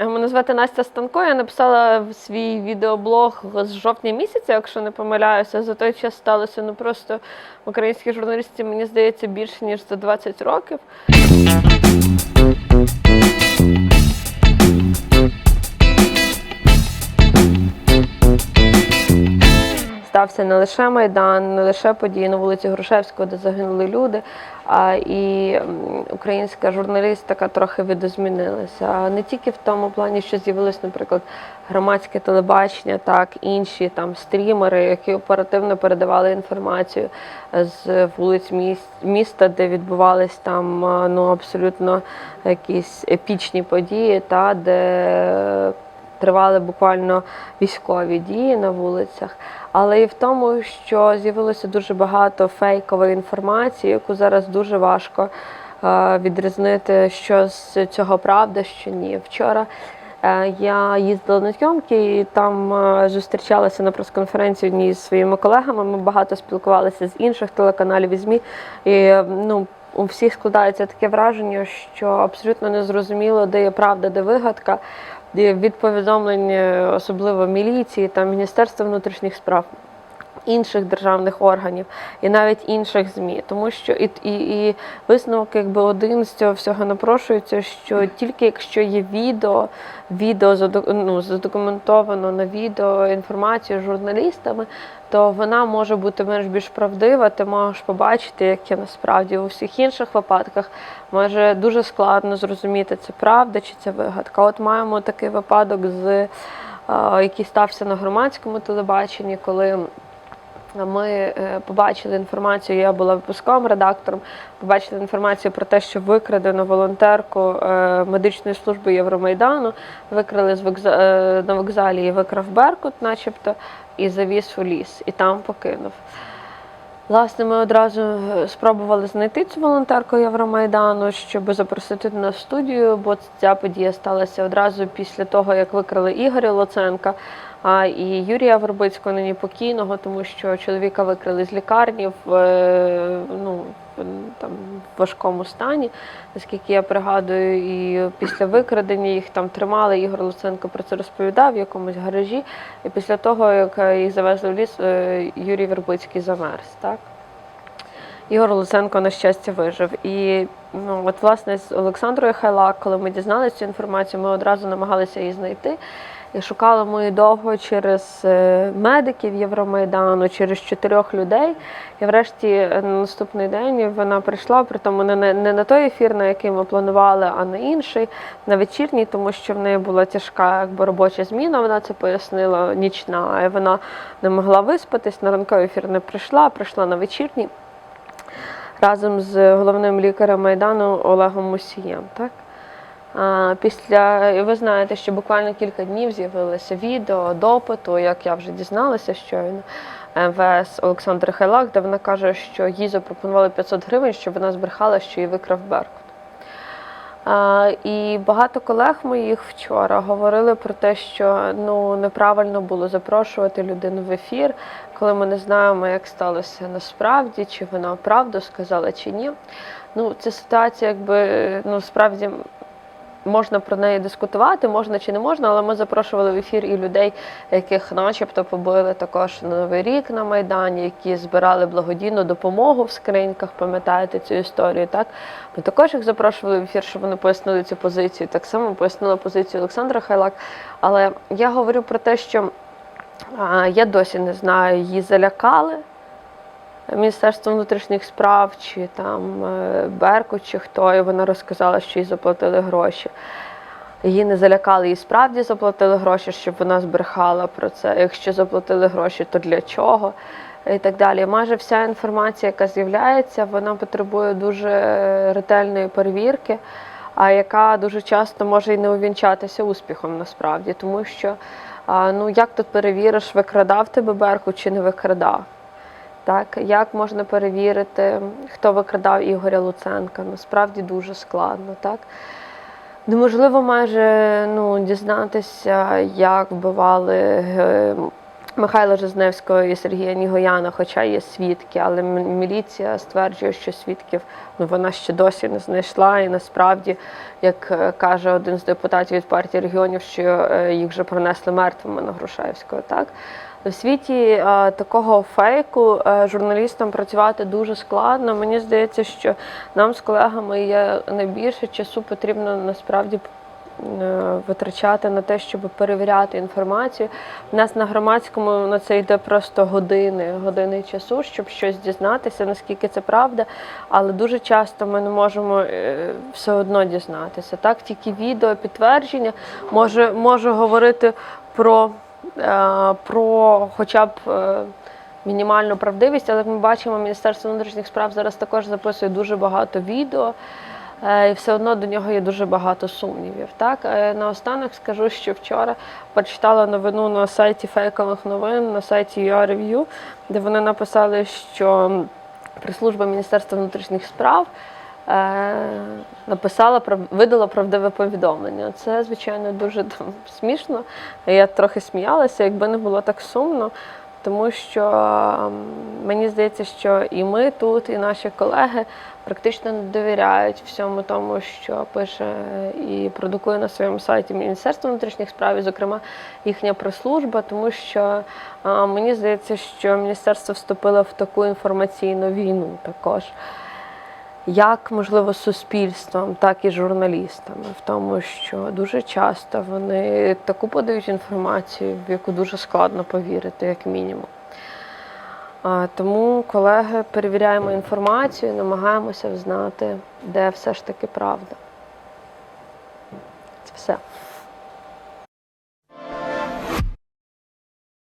Мене звати Настя Станко. Я написала свій відеоблог з жовтня місяця, якщо не помиляюся. За той час сталося ну просто в українській журналістці, мені здається, більше ніж за 20 років. Стався не лише Майдан, не лише події на вулиці Грушевського, де загинули люди, а і українська журналістика трохи видозмінилася. Не тільки в тому плані, що з'явилось, наприклад, громадське телебачення, так інші там стрімери, які оперативно передавали інформацію з вулиць міс- міста, де відбувались там ну абсолютно якісь епічні події, та де тривали буквально військові дії на вулицях, але і в тому, що з'явилося дуже багато фейкової інформації, яку зараз дуже важко е, відрізнити, що з цього правда, що ні. Вчора е, я їздила на зйомки і там е, зустрічалася на прес-конференції одній з своїми колегами. Ми багато спілкувалися з інших телеканалів і ЗМІ. І ну, у всіх складається таке враження, що абсолютно незрозуміло, де є правда, де вигадка. І Від повідомлень, е, особливо міліції та Міністерства внутрішніх справ. Інших державних органів і навіть інших змі, тому що і, і, і висновок, якби один з цього всього напрошується, що тільки якщо є відео, відео ну, задокументовано на відео інформацію журналістами, то вона може бути менш більш правдива, ти можеш побачити, як є насправді у всіх інших випадках. Може дуже складно зрозуміти, це правда чи це вигадка. От маємо такий випадок, з, е, який стався на громадському телебаченні, коли. Ми е, побачили інформацію, я була випусковим редактором, побачили інформацію про те, що викрадено волонтерку е, медичної служби Євромайдану, викрали з вокза- е, на вокзалі і викрав Беркут, начебто, і завіз у ліс, і там покинув. Власне, ми одразу спробували знайти цю волонтерку Євромайдану, щоб запросити на студію, бо ця подія сталася одразу після того, як викрали Ігоря Луценка а і Юрія Вербицького, нині покійного, тому що чоловіка викрили з лікарні в, е, ну, там, в важкому стані, наскільки я пригадую, і після викрадення їх там тримали. Ігор Луценко про це розповідав в якомусь гаражі. І після того, як е, їх завезли в ліс, е, Юрій Вербицький замерз. Так? Ігор Луценко, на щастя, вижив. І ну, от, власне, з Олександрою Хайлак, коли ми дізналися цю інформацію, ми одразу намагалися її знайти. І шукали ми довго через е, медиків Євромайдану, через чотирьох людей. І врешті е, на наступний день вона прийшла, притому не не на той ефір, на який ми планували, а на інший, на вечірній, тому що в неї була тяжка якби, робоча зміна, вона це пояснила нічна. І вона не могла виспатись, на ранковий ефір не прийшла, прийшла на вечірній разом з головним лікарем Майдану Олегом Мусієм. Так? Після і ви знаєте, що буквально кілька днів з'явилося відео допиту, як я вже дізналася щойно. МВС Олександра Хайлак, де вона каже, що їй запропонували 500 гривень, щоб вона збрехала, що її викрав Беркут. І багато колег моїх вчора говорили про те, що ну неправильно було запрошувати людину в ефір, коли ми не знаємо, як сталося насправді, чи вона правду сказала, чи ні. Ну, ця ситуація, якби ну справді можна про неї дискутувати, можна чи не можна, але ми запрошували в ефір і людей, яких начебто побили також на Новий рік на Майдані, які збирали благодійну допомогу в скриньках, пам'ятаєте цю історію, так? Ми також їх запрошували в ефір, щоб вони пояснили цю позицію. Так само пояснила позицію Олександра Хайлак. Але я говорю про те, що я досі не знаю, її залякали. Міністерство внутрішніх справ чи там е, Беркут, чи хто, і вона розказала, що їй заплатили гроші. Її не залякали, їй справді заплатили гроші, щоб вона збрехала про це. Якщо заплатили гроші, то для чого? І так далі. Майже вся інформація, яка з'являється, вона потребує дуже ретельної перевірки, а яка дуже часто може і не увінчатися успіхом насправді, тому що ну як тут перевіриш, викрадав тебе Беркут чи не викрадав? Так, як можна перевірити, хто викрадав Ігоря Луценка? Насправді дуже складно, так? Неможливо майже ну, дізнатися, як вбивали е, Михайла Жизневського і Сергія Нігояна, хоча є свідки, але міліція стверджує, що свідків ну, вона ще досі не знайшла. І насправді, як е, каже один з депутатів від партії регіонів, що е, їх вже пронесли мертвими на Грушевського. Так? В світі е, такого фейку е, журналістам працювати дуже складно. Мені здається, що нам з колегами є найбільше часу потрібно насправді е, витрачати на те, щоб перевіряти інформацію. У нас на громадському на це йде просто години, години часу, щоб щось дізнатися, наскільки це правда. Але дуже часто ми не можемо все одно дізнатися. Так, тільки відео підтвердження може, може говорити про, про хоча б. е, Мінімальну правдивість, але ми бачимо, Міністерство внутрішніх справ зараз також записує дуже багато відео, е, і все одно до нього є дуже багато сумнівів. Так Е, наостанок скажу, що вчора прочитала новину на сайті фейкових новин, на сайті UA Review, де вони написали, що прес-служба Міністерства внутрішніх справ. Е, Написала видала правдиве повідомлення. Це звичайно дуже там смішно. Я трохи сміялася, якби не було так сумно. Тому що ем, мені здається, що і ми тут, і наші колеги практично не довіряють всьому тому, що пише і продукує на своєму сайті Міністерство внутрішніх справ, і, зокрема, їхня прес-служба, тому що е, мені здається, що міністерство вступило в таку інформаційну війну також. Як можливо суспільством, так і журналістами, в тому, що дуже часто вони таку подають інформацію, в яку дуже складно повірити, як мінімум. Тому, колеги, перевіряємо інформацію, намагаємося взнати, де все ж таки правда.